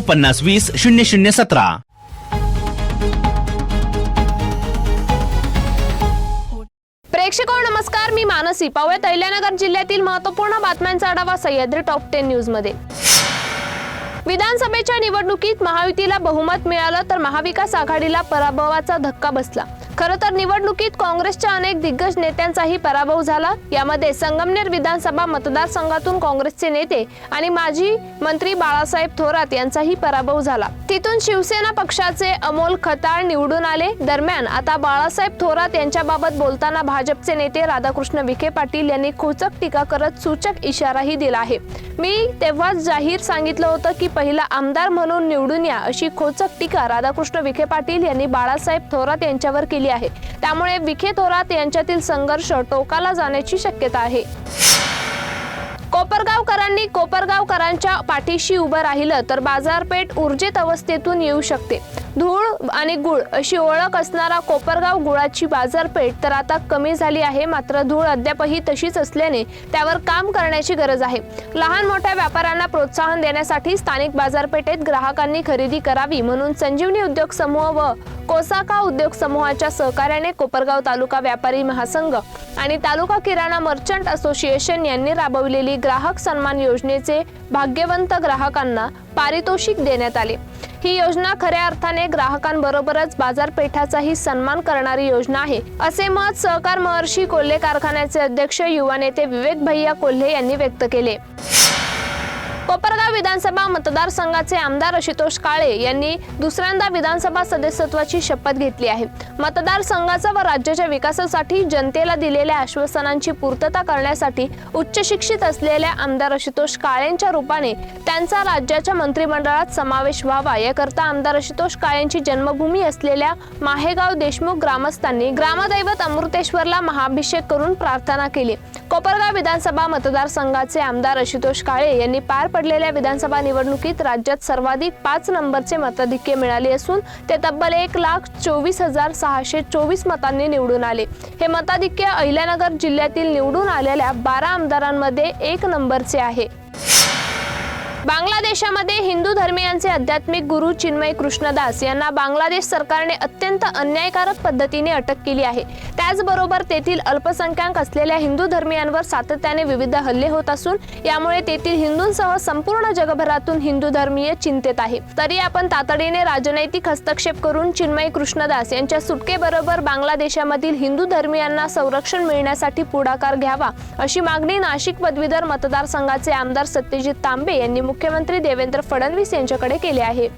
पन्नास वीस शून्य शून्य सतरा. प्रेक्षको हो, नमस्कार. मी मानसी. पाहूयात अहिल्यानगर जिल्ह्यातील महत्त्वपूर्ण बातम्यांचा आढावा सह्याद्री टॉप टेन न्यूजमध्ये विधानसभेच्या निवडणुकीत महायुतीला बहुमत मिळालं तर महाविकास आघाडीला पराभवाचा धक्का बसला. खरं तर निवडणुकीत काँग्रेसच्या अनेक दिग्गज नेत्यांचाही पराभव झाला. यामध्ये संगमनेर विधानसभा मतदारसंघातून काँग्रेसचे नेते आणि माजी मंत्री बाळासाहेब थोरात यांचाही पराभव झाला. तिथून शिवसेना पक्षाचे अमोल खताळ निवडून आले. दरम्यान आता बाळासाहेब थोरात यांच्याबाबत बोलताना भाजपचे नेते राधाकृष्ण विखे पाटील यांनी खोचक टीका करत सूचक इशाराही दिला आहे. मी तेव्हाच जाहीर सांगितलं होतं की पहिला आमदार म्हणून निवडून या अशी खोचक टीका राधाकृष्ण विखे पाटील यांनी बाळासाहेब थोरात यांच्यावर केली आहे. त्यामुळे विखे थोरात यांच्यातील संघर्ष टोकाला जाण्याची शक्यता आहे. कोपरगावकरांनी कोपरगावकरांच्या पाठीशी उभं राहिलं तर बाजारपेठ ऊर्जित अवस्थेतून येऊ शकते. धूळ आणि गुळ अशी ओळख असणारा कोपरगाव गुळाची बाजारपेठ तर आता कमी झाली आहे मात्र धूळ अद्यापही तशीच असल्याने त्यावर काम करण्याची गरज आहे. लहान मोठ्या व्यापाऱ्यांना प्रोत्साहन देण्यासाठी स्थानिक बाजारपेठेत ग्राहकांनी खरेदी करावी म्हणून संजीवनी उद्योग समूह व कोसाका उद्योग समूहाच्या सहकार्याने कोपरगाव तालुका व्यापारी महासंघ आणि तालुका किराणा मर्चंट असोसिएशन यांनी राबवलेली ग्राहक सन्मान योजनेचे भाग्यवंत ग्राहकांना पारितोषिक देण्यात आले. ही योजना खऱ्या अर्थाने ग्राहकांबरोबरच बाजारपेठाचाही सन्मान करणारी योजना आहे असे मत सहकार महर्षी कोल्हे कारखान्याचे अध्यक्ष युवा नेते विवेक भैया कोल्हे यांनी व्यक्त केले. विधानसभा मतदारसंघाचे आमदार आशुतोष काळे यांनी दुसऱ्यांदा विधानसभा सदस्यत्वाची शपथ घेतली आहे. मतदारसंघाचा व राज्याच्या विकासासाठी जनतेला दिलेल्या आश्वासनांची पूर्तता करण्यासाठी उच्च शिक्षित असलेल्या आमदार आशुतोष काळेंच्या रूपाने त्यांचा राज्याच्या मंत्रिमंडळात समावेश व्हावा. याकरता आमदार आशुतोष काळेंची जन्मभूमी असलेल्या माहेगाव देशमुख ग्रामस्थांनी ग्रामदैवत अमृतेश्वरला महाभिषेक करून प्रार्थना केली. कोपरगाव विधानसभा मतदारसंघाचे आमदार आशुतोष काळे यांनी पार पडलेल्या विधानसभा निवडणुकीत राज्यात सर्वाधिक पाच नंबरचे मताधिक्य मिळाले असून ते तब्बल एक लाख चोवीस हजार सहाशे चोवीस मतांनी निवडून आले. हे मताधिक्य अहिल्यानगर जिल्ह्यातील निवडून आलेल्या बारा आमदारांमध्ये एक नंबरचे आहे. बांगलादेशामध्ये हिंदू धर्मियांचे आध्यात्मिक गुरु चिन्मय कृष्णदास यांना बांगलादेश सरकारने अत्यंत अन्यायकारक पद्धतीने अटक केली आहे. त्याचबरोबर तेथील अल्पसंख्याक असलेल्या हिंदू धर्मियांवर सातत्याने विविध हल्ले होत असून यामुळे तेथील हिंदूंसह संपूर्ण जगभरातून हिंदू धर्मीय चिंतेत आहे. तरी आपण तातडीने राजनैतिक हस्तक्षेप करून चिन्मय कृष्णदास यांच्या सुटकेबरोबर बांगलादेशामधील हिंदू धर्मियांना संरक्षण मिळण्यासाठी पुढाकार घ्यावा अशी मागणी नाशिक पदवीधर मतदारसंघाचे आमदार सत्यजित तांबे यांनी मुख्यमंत्री देवेंद्र फडणवीस यांच्याकडे केले आहे.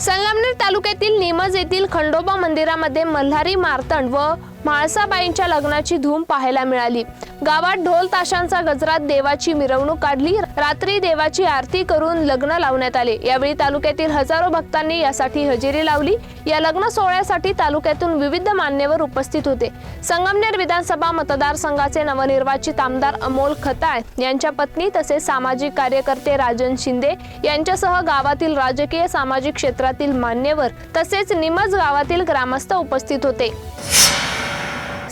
संगमनेर तालुक्यातील निमज येथील खंडोबा मंदिरामध्ये मल्हारी मार्तंड व म्हाळसाबाईंच्या लग्नाची धूम पाहायला मिळाली. गावात ढोल ताशांचा गजरात देवाची मिरवणूक काढली. रात्री देवाची आरती करून लग्न लावण्यात आले. यावेळी तालुक्यातील हजारो भक्तांनी यासाठी हजेरी लावली. या लग्न सोहळ्यासाठी तालुक्यातून विविध मान्यवर उपस्थित होते. संगमनेर विधानसभा मतदारसंघाचे नवनिर्वाचित आमदार अमोल खताळ यांच्या पत्नी तसेच सामाजिक कार्यकर्ते राजन शिंदे यांच्यासह गावातील राजकीय सामाजिक क्षेत्रातील मान्यवर तसेच निमज गावातील ग्रामस्थ उपस्थित होते.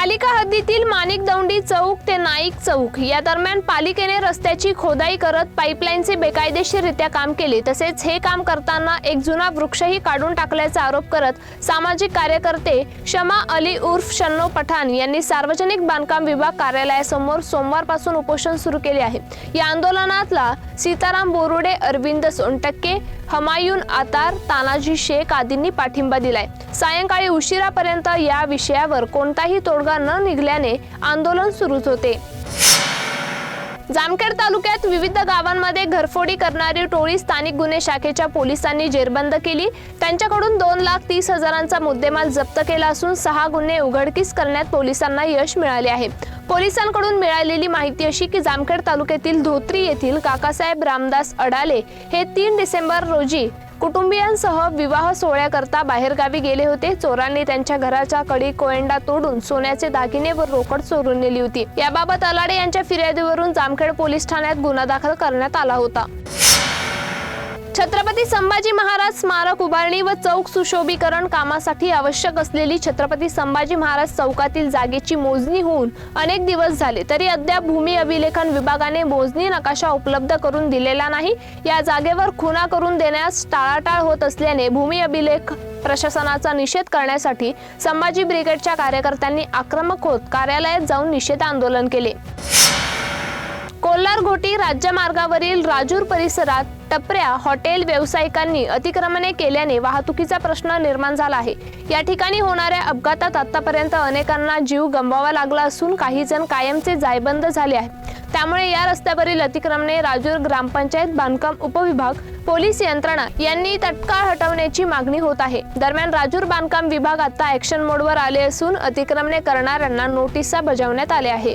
पालिका हद्दीतील माणिक दौंडी चौक ते नाईक चौक या दरम्यान पालिकेने रस्त्याची खोदाई करत पाईपलाईनचे बेकायदेशीररित्या काम केले. तसेच हे काम करताना एक जुना वृक्षही काढून टाकल्याचा आरोप करत सामाजिक कार्यकर्ते शमा अली उर्फ शन्नो पठाण यांनी सार्वजनिक बांधकाम विभाग कार्यालयासमोर सोमवारपासून उपोषण सुरू केले आहे. या आंदोलनातला सीताराम बोरुडे अरविंद सोनटक्के हमायून आतार तानाजी शेख आदींनी पाठिंबा दिलाय. सायंकाळी उशिरापर्यंत या विषयावर कोणताही तोडगा न निघाल्याने आंदोलन सुरूच होते. जामखेड तालुक्यात विविध गावांमध्ये घरफोडी करणारी टोळी स्थानिक गुन्हे शाखेच्या पोलिसांनी जेरबंद केली. त्यांच्याकडून दोन लाख तीस हजारांचा मुद्देमाल जप्त केला असून सहा गुन्हे उघडकीस करण्यात पोलिसांना यश मिळाले आहे. पोलिसांकडून मिळालेली माहिती अशी की जामखेड तालुक्यातील धोत्री येथील काकासाहेब रामदास अडाले हे तीन डिसेंबर रोजी कुटुंबियांसह विवाह सोहळ्याकरता बाहेरगावी गेले होते. चोरांनी त्यांच्या घराच्या कडी कोयंडा तोडून सोन्याचे दागिने व रोकड चोरून नेली होती. याबाबत अलाडे यांच्या फिर्यादीवरून जामखेड पोलीस ठाण्यात गुन्हा दाखल करण्यात आला होता. छत्रपती संभाजी महाराज स्मारक उभारणी व चौक सुशोभीकरण कामासाठी आवश्यक असलेली छत्रपती संभाजी महाराज चौकातील जागेची मोजणी होऊन अनेक दिवस झाले तरी अद्याप भूमी अभिलेखन विभागाने मोजणी नकाशा उपलब्ध करून दिलेला नाही. या जागेवर खुना करून देण्यास टाळाटाळ होत असल्याने भूमी अभिलेख प्रशासनाचा निषेध करण्यासाठी संभाजी ब्रिगेडच्या कार्यकर्त्यांनी आक्रमक होत कार्यालयात जाऊन निषेध आंदोलन केले. कोल्हार घोटी राज्यमार्गावरील राजूर परिसरात टपऱ्या हॉटेल व्यावसायिकांनी अतिक्रमणे केल्याने वाहतुकीचा प्रश्न निर्माण झाला आहे. या ठिकाणी होणाऱ्या अपघातात आतापर्यंत अनेकांना जीव गमवावा लागला असून काही जण कायमचे जायबंद झाले आहेत. त्यामुळे या रस्त्यावरील अतिक्रमणे राजूर ग्रामपंचायत बांधकाम उपविभाग पोलीस यंत्रणा यांनी तत्काळ हटवण्याची मागणी होत आहे. दरम्यान राजूर बांधकाम विभाग आता ऍक्शन मोडवर आले असून अतिक्रमणे करणाऱ्यांना नोटिसा बजावण्यात आल्या आहे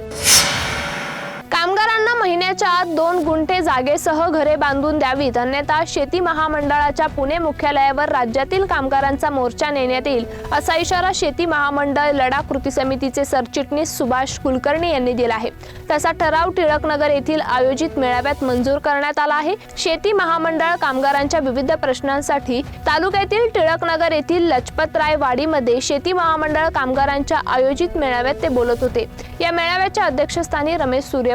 कामगारांना महिन्याच्या आत दोन गुंठे जागेसह घरे बांधून द्यावीत. अन्यथा शेती महामंडळाच्या पुणे मुख्यालयावर राज्यातील कामगारांचा मोर्चा नेण्यात येईल असा इशारा शेती महामंडळ लडाख कृती समितीचे सरचिटणीस सुभाष कुलकर्णी यांनी दिला आहे. तसा ठराव टिळकनगर येथील आयोजित मेळाव्यात मंजूर करण्यात आला आहे. शेती महामंडळ कामगारांच्या विविध प्रश्नांसाठी तालुक्यातील टिळकनगर येथील लजपतराय वाडीमध्ये शेती महामंडळ कामगारांच्या आयोजित मेळाव्यात ते बोलत होते. या मेळाव्याच्या अध्यक्षस्थानी रमेश सूर्य